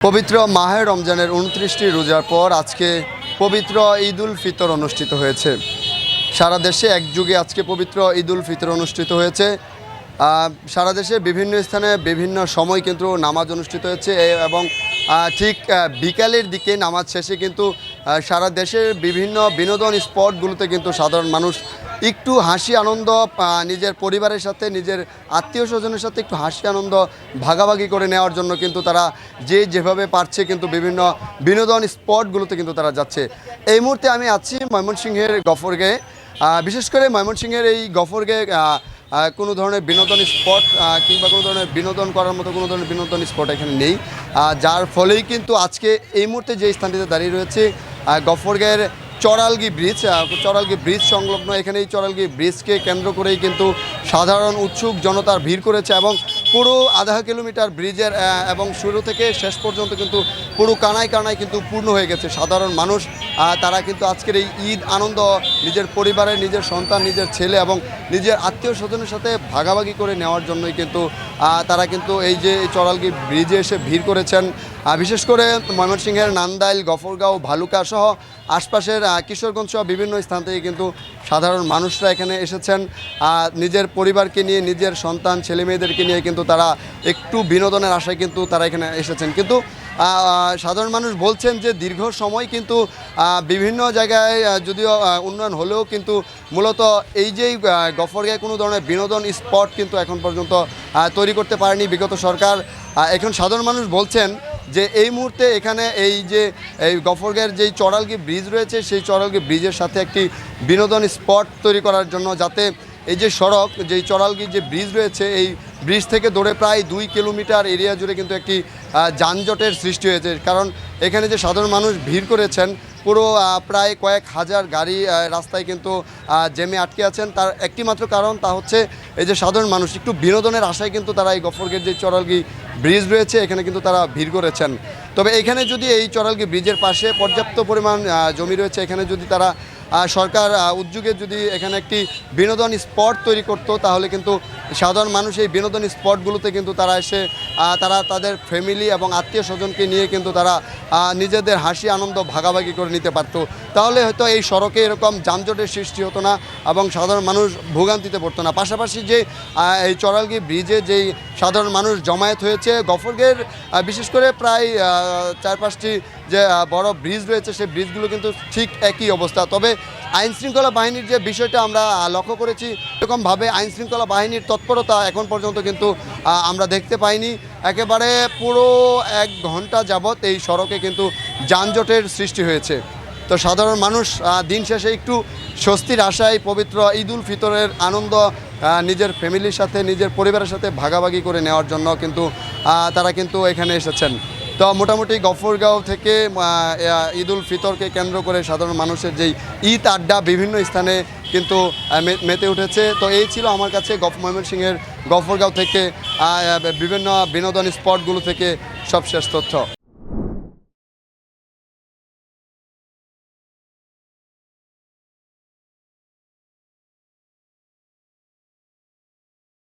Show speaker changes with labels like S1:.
S1: পবিত্র মাহে রমজানের উনত্রিশটি রোজার পর আজকে পবিত্র ঈদ উল ফিতর অনুষ্ঠিত হয়েছে। সারা দেশে একযুগে আজকে পবিত্র ঈদ উল ফিতর অনুষ্ঠিত হয়েছে। সারা দেশে বিভিন্ন স্থানে বিভিন্ন সময় কিন্তু নামাজ অনুষ্ঠিত হয়েছে এবং ঠিক বিকালের দিকে নামাজ শেষে কিন্তু সারা দেশের বিভিন্ন বিনোদন স্পটগুলোতে কিন্তু সাধারণ মানুষ একটু হাসি, আনন্দ নিজের পরিবারের সাথে, নিজের আত্মীয় স্বজনের সাথে একটু হাসি, আনন্দ ভাগাভাগি করে নেওয়ার জন্য কিন্তু তারা যে যেভাবে পারছে কিন্তু বিভিন্ন বিনোদন স্পটগুলোতে কিন্তু তারা যাচ্ছে। এই মুহূর্তে আমি আছি ময়মনসিংহের গফরগে বিশেষ করে ময়মনসিংহের এই গফরগে কোনো ধরনের বিনোদন স্পট কিংবা কোনো ধরনের বিনোদন করার মতো কোনো ধরনের বিনোদন স্পট এখানে নেই। যার ফলেই কিন্তু আজকে এই মুহূর্তে যে স্থানটিতে দাঁড়িয়ে রয়েছে গফরগের চড়ালগি ব্রিজ চড়ালগি ব্রিজ সংলগ্ন এখানে এই চড়ালগি ব্রিজকে কেন্দ্র করেই কিন্তু সাধারণ উৎসুক জনতার ভিড় করেছে এবং পুরো আধা কিলোমিটার ব্রিজের এবং শুরু থেকে শেষ পর্যন্ত কিন্তু পুরো কানায় কানায় কিন্তু পূর্ণ হয়ে গেছে সাধারণ মানুষ। তারা কিন্তু আজকের এই ঈদ আনন্দ, নিজের পরিবারের, নিজের সন্তান, নিজের ছেলে এবং নিজের আত্মীয় স্বজনের সাথে ভাগাভাগি করে নেওয়ার জন্যই কিন্তু তারা কিন্তু এই যে চড়ালগি ব্রিজে এসে ভিড় করেছেন। বিশেষ করে ময়মনসিংহের নান্দাইল, গফরগাঁও, ভালুকা সহ আশপাশের কিশোরগঞ্জ সহ বিভিন্ন স্থান থেকে কিন্তু সাধারণ মানুষরা এখানে এসেছেন। নিজের পরিবারকে নিয়ে, নিজের সন্তান ছেলে মেয়েদেরকে নিয়ে কিন্তু তারা একটু বিনোদনের আশায় কিন্তু তারা এখানে এসেছেন। কিন্তু সাধারণ মানুষ বলছেন যে দীর্ঘ সময় কিন্তু বিভিন্ন জায়গায় যদিও উন্নয়ন হলেও কিন্তু মূলত এই যেই গফরগাঁয় কোনো ধরনের বিনোদন স্পট কিন্তু এখন পর্যন্ত তৈরি করতে পারেনি বিগত সরকার। এখন সাধারণ মানুষ বলছেন যে এই মুহূর্তে এখানে এই যে, এই গফরগের যেই চড়ালগি ব্রিজ রয়েছে, সেই চড়ালগি ব্রিজের সাথে একটি বিনোদন স্পট তৈরি করার জন্য যাতে এই যে সড়ক যেই চড়ালগির যে ব্রিজ রয়েছে, এই ব্রিজ থেকে দৌড়ে প্রায় দুই কিলোমিটার এরিয়া জুড়ে কিন্তু একটি যানজটের সৃষ্টি হয়েছে। কারণ এখানে যে সাধারণ মানুষ ভিড় করেছেন, পুরো প্রায় কয়েক হাজার গাড়ি রাস্তায় কিন্তু জেমে আটকে আছেন। তার একটি মাত্র কারণ তা হচ্ছে, এই যে সাধারণ মানুষ, একটু বিনোদনের আশায় কিন্তু তারা এই গফরগের যে চড়ালগি ব্রিজ রয়েছে, এখানে কিন্তু তারা ভিড় করেছেন। তবে এখানে যদি এই চড়ালগি ব্রিজের পাশে পর্যাপ্ত পরিমাণ জমি রয়েছে, এখানে যদি তারা সরকার উদ্যোগে যদি এখানে একটি বিনোদন স্পট তৈরি করতো তাহলে কিন্তু সাধারণ মানুষ এই বিনোদন স্পটগুলোতে কিন্তু তারা এসে তারা তাদের ফ্যামিলি এবং আত্মীয় স্বজনকে নিয়ে কিন্তু তারা নিজেদের হাসি, আনন্দ ভাগাভাগি করে নিতে পারতো। তাহলে হয়তো এই সড়কে এরকম যানজটের সৃষ্টি হতো না এবং সাধারণ মানুষ ভোগান্তিতে পড়তো না। পাশাপাশি যে এই চড়ালগি ব্রিজে যেই সাধারণ মানুষ জমায়েত হয়েছে, গফরগের বিশেষ করে প্রায় চার পাঁচটি যে বড় ব্রিজ রয়েছে, সেই ব্রিজগুলো কিন্তু ঠিক একই অবস্থা। তবে আইন শৃঙ্খলা বাহিনীর যে বিষয়টা আমরা লক্ষ্য করেছি, এরকমভাবে আইন শৃঙ্খলা বাহিনীর তৎপরতা এখন পর্যন্ত কিন্তু আমরা দেখতে পাইনি। একেবারে পুরো এক ঘণ্টা যাবৎ এই সড়কে কিন্তু যানজটের সৃষ্টি হয়েছে। তো সাধারণ মানুষ দিন শেষে একটু স্বস্তির আশায় পবিত্র ঈদুল ফিতরের আনন্দ নিজের ফ্যামিলির সাথে, নিজের পরিবারের সাথে ভাগাভাগি করে নেওয়ার জন্য কিন্তু তারা কিন্তু এখানে এসেছেন। তো মোটামুটি গফরগাঁও থেকে ঈদ উল ফিতরকে কেন্দ্র করে সাধারণ মানুষের যেই ঈদ আড্ডা বিভিন্ন স্থানে কিন্তু মেতে উঠেছে। তো এই ছিল আমার কাছে গফ, ময়মনসিংহের গফরগাঁও থেকে বিভিন্ন বিনোদন স্পটগুলো থেকে সবশেষ তথ্য।